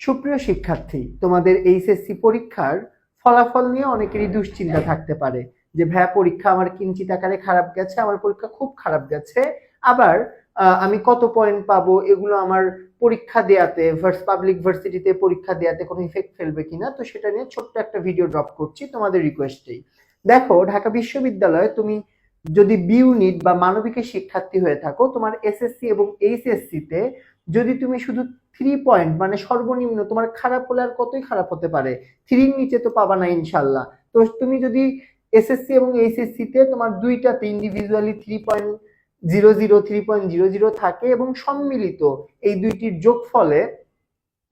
সুপ্রিয় শিক্ষার্থী, তোমাদের এইচএসসি পরীক্ষার ফলাফল নিয়ে অনেকেরই দুশ্চিন্তা থাকতে পারে যে ভাইয়া পরীক্ষা আমার কিঞ্চিত আকারে খারাপ গেছে, আমার পরীক্ষা খুব খারাপ গেছে। আবার আমি কত পয়েন্ট পাবো? এগুলো আমার পরীক্ষা দেয়াতে ভার্স পাবলিক ভার্সিটিতে পরীক্ষা দেয়াতে কোনো ইফেক্ট ফেলবে কিনা? তো সেটা নিয়ে ছোট্ট একটা ভিডিও ড্রপ করছি তোমাদের রিকোয়েস্টেই দেখো, ঢাকা বিশ্ববিদ্যালয়ে তুমি যদি বি ইউনিট বা মানবিকের শিক্ষার্থী হয়ে থাকো, তোমার এসএসসি এবং এইচএসসি তে যদি তুমি শুধু থ্রি পয়েন্ট মানে সর্বনিম্ন, তোমার খারাপ হলে আর কতই খারাপ হতে পারে? থ্রির নিচে তো পাবা না, ইনশাল্লাহ। তো তুমি যদি এসএসসি এবং এইচএসসি তে তোমার দুইটাতে individually three point zero zero three point zero zero থাকে এবং সম্মিলিত এই দুইটির যোগ ফলে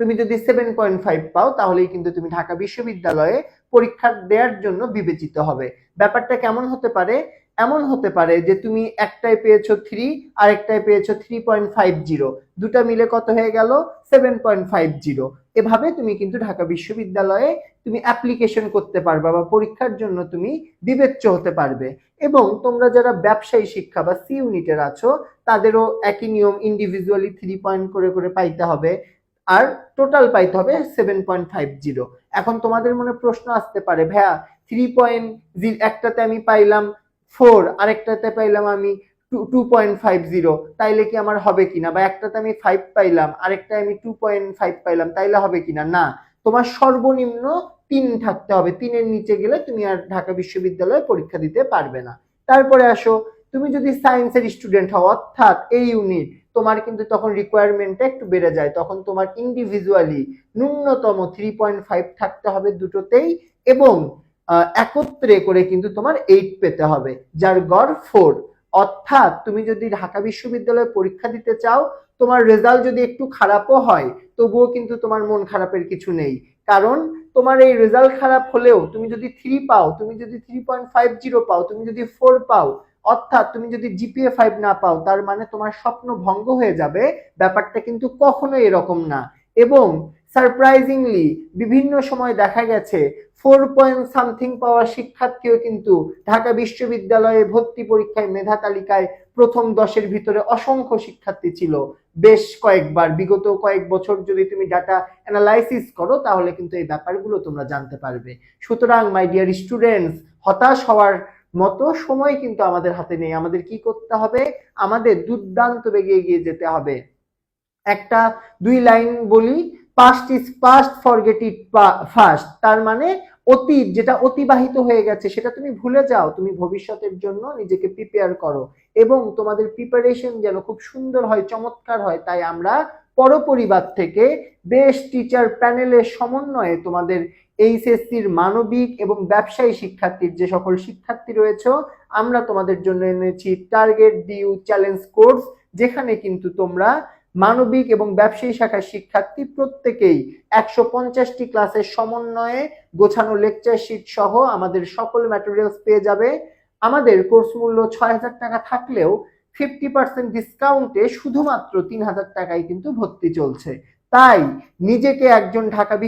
তুমি যদি সেভেন পয়েন্ট ফাইভ পাও, তাহলেই কিন্তু তুমি ঢাকা বিশ্ববিদ্যালয়ে পরীক্ষা দেওয়ার জন্য বিবেচিত হবে। ব্যাপারটা কেমন হতে পারে? এমন হতে পারে যে তুমি একটাই পেয়েছ থ্রি আর একটায় পেয়েছ থ্রি পয়েন্ট ফাইভ জিরো দুটা মিলে কত হয়ে গেল? সেভেন পয়েন্ট ফাইভ জিরো এভাবে তুমি কিন্তু ঢাকা বিশ্ববিদ্যালয়ে তুমি অ্যাপ্লিকেশন করতে পারবা বা পরীক্ষার জন্য তুমি বিবেচ্য হতে পারবে। এবং তোমরা যারা ব্যবসায়ী শিক্ষা বা সি ইউনিটের আছো, তাদেরও একই নিয়ম ইন্ডিভিজুয়ালি থ্রি পয়েন্ট করে করে পাইতে হবে। আর টোটাল পাইতে হবে সেভেন পয়েন্ট ফাইভ জিরো এখন তোমাদের মনে প্রশ্ন আসতে পারে ভ্যা থ্রি পয়েন্ট একটাতে আমি পাইলাম ফোর, আরেকটাতে পাইলাম আমি টু পয়েন্ট ফাইভ জিরো। তাইলে কি আমার হবে কিনা? বা একটাতে আমি ফাইভ পাইলাম আরেকটায় আমি টু পয়েন্ট ফাইভ পাইলাম, তাইলে হবে কিনা? না, তোমার সর্বনিম্ন তিন থাকতে হবে। তিনের নিচে গেলে তুমি আর ঢাকা বিশ্ববিদ্যালয়ে পরীক্ষা দিতে পারবে না। তারপরে আসো, তুমি যদি সায়েন্সের স্টুডেন্ট হও, অর্থাৎ এই ইউনিট, তোমার কিন্তু তখন রিকোয়ারমেন্টটা একটু বেড়ে যায়। তখন তোমার ইন্ডিভিজুয়ালি ন্যূনতম থ্রি পয়েন্ট ফাইভ থাকতে হবে দুটোতেই এবং একত্রে করে কিন্তু তোমার এইট পেতে হবে। যার গড় ফোর অর্থাৎ তুমি যদি ঢাকা বিশ্ববিদ্যালয়ে পরীক্ষা দিতে চাও, তোমার রেজাল্ট যদি একটু খারাপও হয়, তবুও কিন্তু তোমার মন খারাপের কিছু নেই। কারণ তোমার এই রেজাল্ট খারাপ হলেও তুমি যদি থ্রি পাও, তুমি যদি থ্রি পয়েন্ট ফাইভ জিরো পাও, তুমি যদি ফোর পাও, অর্থাৎ তুমি যদি জিপিএ ফাইভ না পাও, তার মানে তোমার স্বপ্ন ভঙ্গ হয়ে যাবে। ব্যাপারটা কিন্তু কখনো এরকম না। এবং সারপ্রাইজিংলি বিভিন্ন সময় দেখা গেছে ফোর পয়েন্ট সামথিং পাওয়া শিক্ষার্থীও কিন্তু ঢাকা বিশ্ববিদ্যালয়ে ভর্তি পরীক্ষায় মেধা তালিকায় প্রথম দশের ভিতরে অসংখ্য শিক্ষার্থী ছিল। বেশ কয়েকবার, বিগত কয়েক বছর যদি তুমি ডাটা অ্যানালাইসিস করো, তাহলে কিন্তু এই ব্যাপারগুলো তোমরা জানতে পারবে। সুতরাং মাই ডিয়ার স্টুডেন্টস হতাশ হওয়ার মতো সময় কিন্তু আমাদের হাতে নেই। আমাদের কি করতে হবে? আমাদের দুর্দান্ত বেগে এগিয়ে যেতে হবে। একটা, দুই লাইন বলি past is past forget it fast তার মানে অতীত, যেটা অতিবাহিত হয়ে গেছে, সেটা তুমি ভুলে যাও। তুমি ভবিষ্যতের জন্য নিজেকে প্রিপেয়ার করো। এবং তোমাদের প্রিপারেশন যেন খুব সুন্দর হয়, চমৎকার হয়, তাই আমরা পরপরিবার থেকে বেশ টিচার প্যানেলের সমন্বয়ে তোমাদের এইচএসসির মানবিক এবং ব্যবসায়ী শিক্ষার্থীর যে সকল শিক্ষার্থী রয়েছে, আমরা তোমাদের জন্য এনেছি টার্গেট ডিউ চ্যালেঞ্জ কোর্স যেখানে কিন্তু তোমরা মানবিক এবং ব্যবসায়ী শাখার শিক্ষার্থী প্রত্যেকেই একশো পঞ্চাশটি ক্লাসের সমন্বয়ে গোছানো লেকচার শিট সহ আমাদের সকল ম্যাটেরিয়ালস পেয়ে যাবে। আমাদের কোর্স মূল্য ছয় হাজার টাকা থাকলেও ফিফটি পার্সেন্ট ডিসকাউন্টে শুধুমাত্র তিন হাজার টাকায় কিন্তু ভর্তি চলছে। তাই নিজেকে একজন ঢাকা